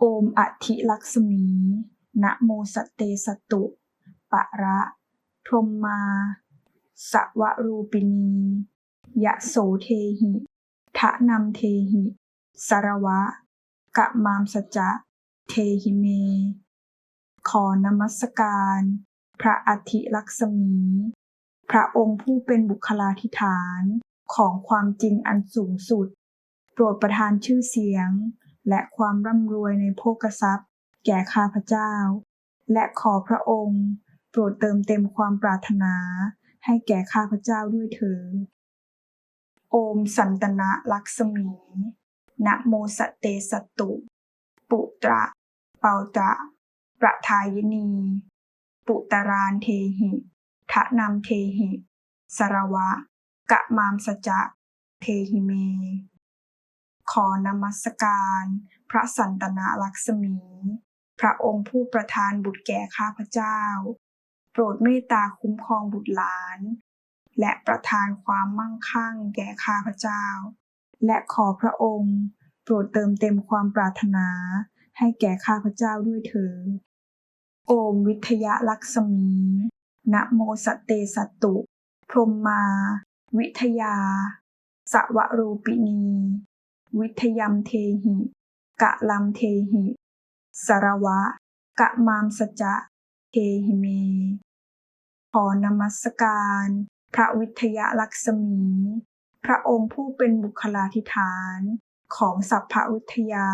โอมอธิลักษมี นะโมสเตสตุ ปะระ พรมมา สวรูปินี ยะโสเทหิทะนัมเทหิ สารวะ กะมามสจะ เทหิเม ขอนมัสการ พระอธิลักษมี พระองค์ผู้เป็นบุคลาธิฐานของความจริงอันสูงสุด โปรดประทานชื่อเสียง และความร่ำรวยในโภกทรัพย์ แก่ข้าพเจ้า และขอพระองค์ โปรดเติมเต็มความปรารถนา ให้แก่ข้าพเจ้าด้วยเถิดโอมสันตนะลักษมี นะโมสเตสตุ ปุตระ เปาตระประทายนี ปุตรานเทหิทะนำเทหิ สรวะ กะมามสจะ เทหิเม ขอนมัสการ พระสันตนาลักษมี พระองค์ผู้ประทานบุตรแก่ข้าพเจ้า โปรดเมตตาคุ้มครองบุตรหลาน และประทานความมั่งคั่งแก่ข้าพเจ้า และขอพระองค์ โปรดเติมเต็มความปรารถนา ให้แก่ข้าพเจ้าด้วยเถิดโอมวิทยาลักษมีนะโมสเตสตุ พรหมมา วิทยา สวรูปินี วิทยมเทหิ กะลัมเทหิ สรวะ กะมามสจะเทหิเม ขอนมัสการ พระวิทยาลักษมี พระองค์ผู้เป็นบุคลาธิฐานของสัพพวิทยา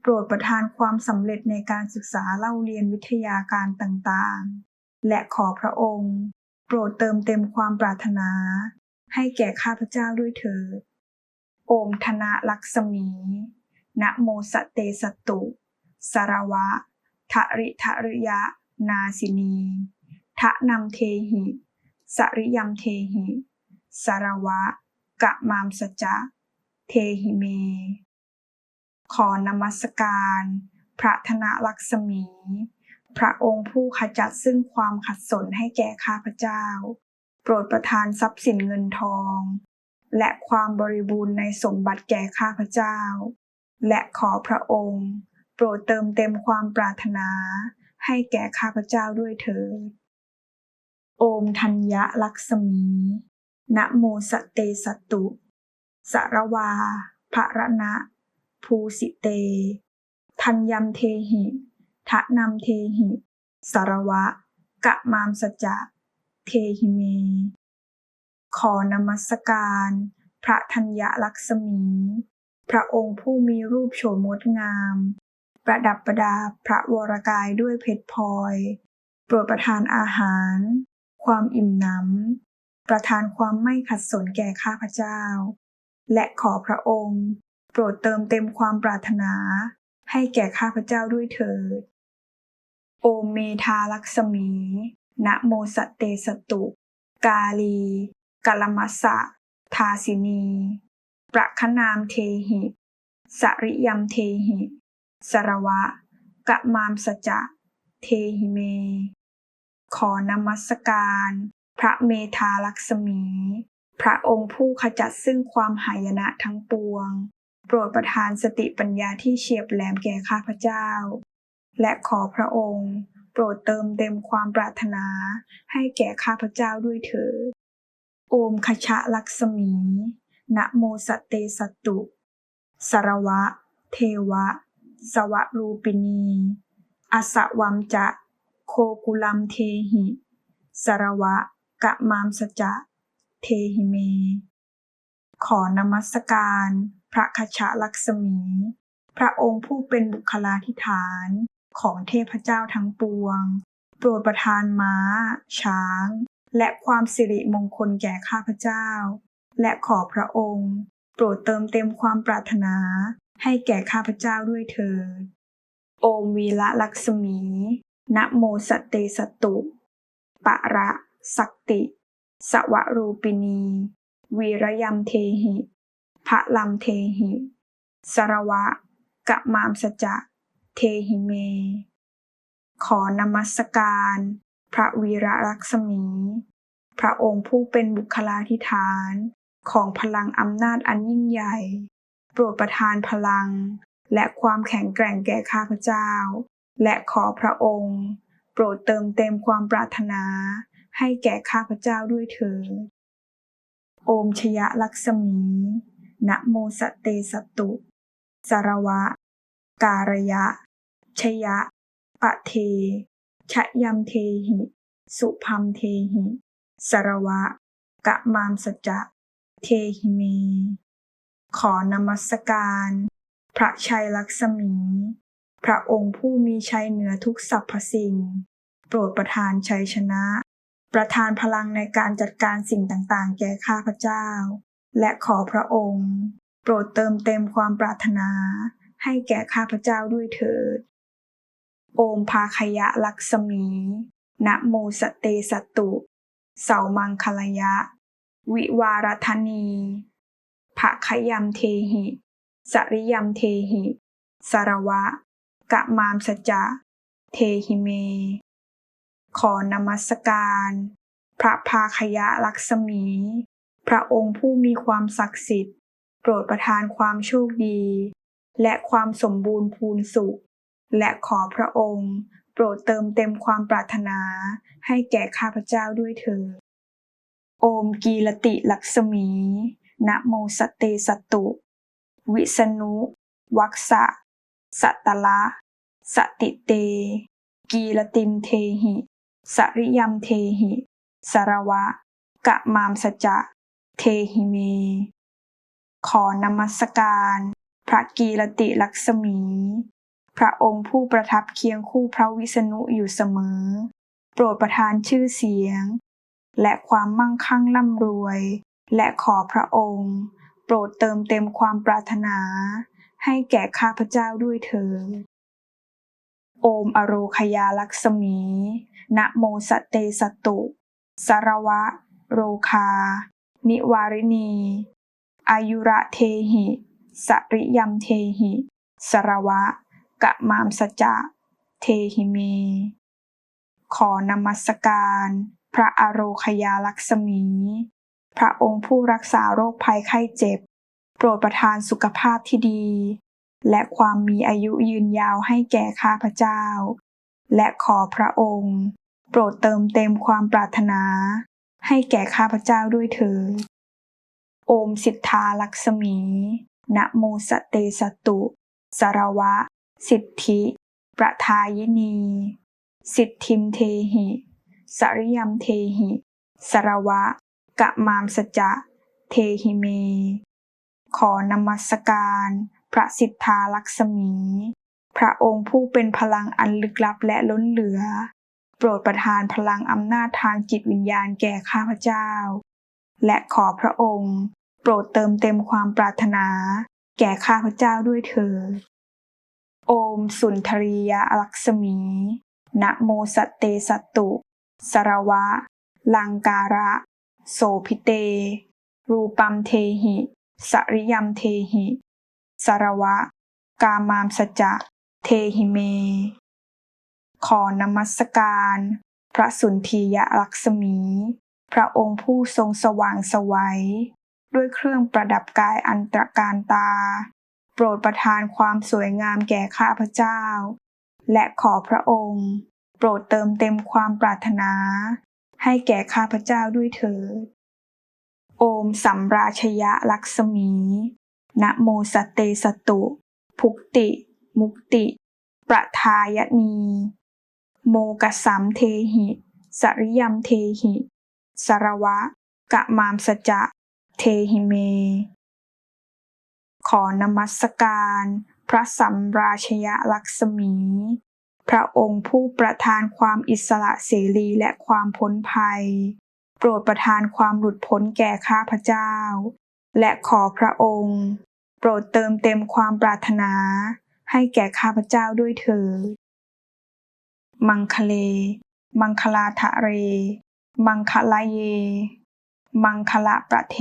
โปรดประทานความสำเร็จในการศึกษาเล่าเรียนวิทยาการต่างๆ และขอพระองค์ โปรดเติมเต็มความปรารถนา ให้แก่ข้าพเจ้าด้วยเถิด โอมธนะลักษมี นะโมสเตสตุ สารวะทะริทะริยะ นาสินี ทะนำเทหิ สริยมเทหิ สารวะ กะมามสจะเทหิเม ขอนมัสการ พระธนลักษมี พระองค์ผู้ขจัดซึ่งความขัดสนให้แก่ข้าพเจ้า โปรดประทานทรัพย์สินเงินทอง และความบริบูรณ์ในสมบัติแก่ข้าพเจ้า และขอพระองค์ โปรดเติมเต็มความปรารถนา ให้แก่ข้าพเจ้าด้วยเถิด โอมธัญญลักษมีนะโมสเตสตุ สรวาภรณะ ภูสิเต ทัญยมเทหิทะนำเทหิ สารวะ กะมามสจะ เทหิเม ขอนมัสการ พระธัญญลักษมี พระองค์ผู้มีรูปโฉมงดงาม ประดับประดาพระวรกายด้วยเพชรพลอย โปรดประทานอาหาร ความอิ่มหนำประทานความไม่ขัดสนแก่ข้าพเจ้า และขอพระองค์ โปรดเติมเต็มความปรารถนา ให้แก่ข้าพเจ้าด้วยเถิด โอเมธาลักษมี นะโมสเตสตุกาลี กลมัสสะ ทาสินี ประคนามเทหิ สริยมเทหิ สรวะ กะมามสจะ เทหิเม ขอนมัสการ พระเมธาลักษมี พระองค์ผู้ขจัดซึ่งความหายนะทั้งปวง โปรดประทานสติปัญญาที่เฉียบแหลมแก่ข้าพเจ้า และขอพระองค์ โปรดเติมเต็มความปรารถนาให้แก่ข้าพเจ้าด้วยเถิด โอมคชะลักษมี นะโมสเตสตุ สรวะ เทวะ สวรูปินี อสวัมจะ โคกุลัมเทหิ สรวะกะมามสจะ เทหิเม ขอนมัสการ พระคชะลักษมี พระองค์ผู้เป็นบุคลาธิฐานของเทพเจ้าทั้งปวง โปรดประทานม้า ช้าง และความสิริมงคลแก่ข้าพเจ้า และขอพระองค์ โปรดเติมเต็มความปรารถนา ให้แก่ข้าพเจ้าด้วยเถิด โอมวีละลักษมี นะโมสเตสตุปะระสักติ สวรูปินี วีรยมเทหิพระลัมเทหิ สรวะกะมามสจะ เทหิเม ขอนมัสการ พระวีระลักษมี พระองค์ผู้เป็นบุคลาธิฐานของพลังอำนาจอันยิ่งใหญ่ โปรดประทานพลัง และความแข็งแกร่งแก่ข้าพเจ้า และขอพระองค์ โปรดเติมเต็มความปรารถนา ให้แก่ข้าพเจ้าด้วยเถิดโอมชยลักษมี นะโมสตเตสตตุ สารวะ การยะ ชยะ ปะเท ชะยัมเทหิ สุพัมเทหิ สรวะ กะมามสจะเทหิเม ขอนมัสการ พระชัยลักษมี พระองค์ผู้มีชัยเหนือทุกสรรพสิ่ง โปรดประทานชัยชนะ ประทานพลังในการจัดการสิ่งต่างๆ แก่ข้าพเจ้า และขอพระองค์ โปรดเติมเต็มความปรารถนาให้แก่ข้าพเจ้าด้วยเถิด โอมภาคยะลักษมี นะโมสเตสตุ เสามังคลยะ วิวารธนีภะขยัมเทหิ สริยัมเทหิ สารวะ กะมามสจะ เทหิเม ขอนมัสการ พระภาคยะลักษมี พระองค์ผู้มีความศักดิ์สิทธิ์ โปรดประทานความโชคดี และความสมบูรณ์พูนสุข และขอพระองค์ โปรดเติมเต็มความปรารถนา ให้แก่ข้าพเจ้าด้วยเถิดโอมกีรติลักษมี นะโมสเตสตุ วิษณุวักษะ สัตตละสติเต กีรติมเทหิ สริยมเทหิ สารวะ กะมามสจะ เทหิเม ขอนมัสการ พระกีรติลักษมี พระองค์ผู้ประทับเคียงคู่พระวิษณุอยู่เสมอ โปรดประทานชื่อเสียง และความมั่งคั่งร่ำรวย และขอพระองค์ โปรดเติมเต็มความปรารถนา ให้แก่ข้าพเจ้าด้วยเถิดโอมอโรคยาลักษมีนะโมสเตสตุสารวะ โรคา นิวารินีอายุระเทหิ สริยมเทหิสารวะ กะมามสจะเทหิเม ขอนมัสการ พระอโรคยาลักษมี พระองค์ผู้รักษาโรคภัยไข้เจ็บ โปรดประทานสุขภาพที่ดี และความมีอายุยืนยาวให้แก่ข้าพเจ้า และขอพระองค์ โปรดเติมเต็มความปรารถนา ให้แก่ข้าพเจ้าด้วยเถิดโอมสิทธาลักษมี นะโมสเตสตตุสารวะ สิทธิ ประทายนี สิทธิมเทหิ สริยมเทหิสารวะ กะมามสจะ เทหิเม ขอนมัสการ พระสิทธาลักษมี พระองค์ผู้เป็นพลังอันลึกลับและล้นเหลือ โปรดประทานพลังอำนาจทางจิตวิญญาณแก่ข้าพเจ้า และขอพระองค์ โปรดเติมเต็มความปรารถนา แก่ข้าพเจ้าด้วยเถิด โอมสุนทรียลักษมี นะโมสเตสตุสารวะ ลังการะ โสพิเต รูปัมเทหิ สริยัมเทหิสารวะ กามามสจะ เทหิเม ขอนมัสการ พระสุนทียลักษมี พระองค์ผู้ทรงสว่างสวัย ด้วยเครื่องประดับกายอันตรการตา โปรดประทานความสวยงามแก่ข้าพเจ้า และขอพระองค์ โปรดเติมเต็มความปรารถนา ให้แก่ข้าพเจ้าด้วยเถิด โอมสัมราชยะลักษมี นะโมสเตสตุ ภุกติ มุกติ ประทายนี โมกสัมเทหิ สริยมเทหิสารวะ กะมามสจะ เทหิเม ขอนมัสการ พระสัมราชยลักษมี พระองค์ผู้ประทานความอิสระเสรีและความพ้นภัย โปรดประทานความหลุดพ้นแก่ข้าพเจ้า และขอพระองค์ โปรดเติมเต็มความปรารถนา ให้แก่ข้าพเจ้าด้วยเถิดมังคเล มังคลาทะเร มังคลาเย มังคละประเท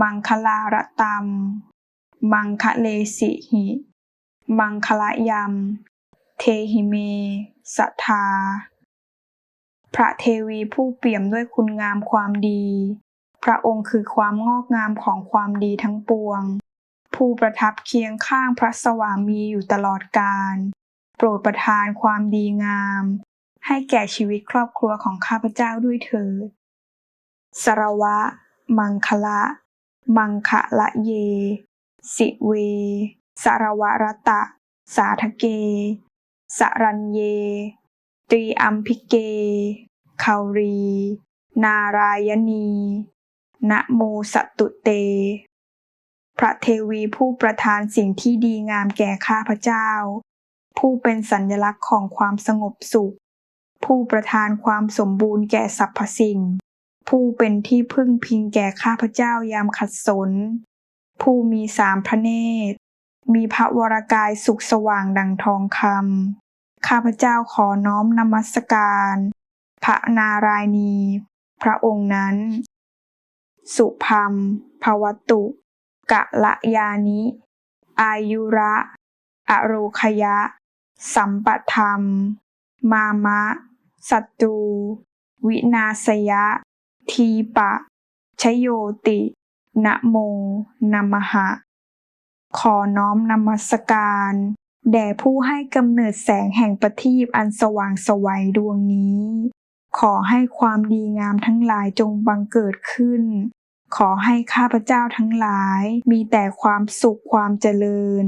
มังคลาระตัม มังคะเลสิหิมังคละยัม เทหิเม สัทธา พระเทวีผู้เปี่ยมด้วยคุณงามความดี พระองค์คือความงอกงามของความดีทั้งปวง ผู้ประทับเคียงข้างพระสวามีอยู่ตลอดกาล โปรดประทานความดีงาม ให้แก่ชีวิตครอบครัวของข้าพเจ้าด้วยเถิดสรวะ มังคละ มังคะละเย สิเว สารวรตะ สาทเก สรัญเย ตรีอัมพิเกคารี นารายณี นะโมสตุเต พระเทวีผู้ประทานสิ่งที่ดีงามแก่ข้าพเจ้า ผู้เป็นสัญลักษณ์ของความสงบสุข ผู้ประทานความสมบูรณ์แก่สรรพสิ่ง ผู้เป็นที่พึ่งพิงแก่ข้าพเจ้ายามขัดสน ผู้มีสามพระเนตร มีพระวรกายสุขสว่างดังทองคำข้าพเจ้าขอน้อมนมัสการ พระนารายณี พระองค์นั้น สุพัมภวตุ กะละยานิ อายุระ อโรคยะ สัมปธรรม มามะศัตรูวินาศยะ ทีปะ ชโยติ นะโมนัมหะ ขอน้อมนมัสการ แด่ผู้ให้กำเนิดแสงแห่งประทีปอันสว่างสวัยดวงนี้ ขอให้ความดีงามทั้งหลายจงบังเกิดขึ้น ขอให้ข้าพเจ้าทั้งหลาย มีแต่ความสุขความเจริญ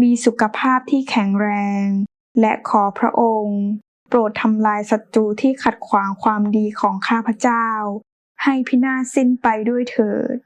มีสุขภาพที่แข็งแรง และขอพระองค์ โปรดทำลายศัตรูที่ขัดขวางความดีของข้าพเจ้า ให้พินาศสิ้นไปด้วยเถิด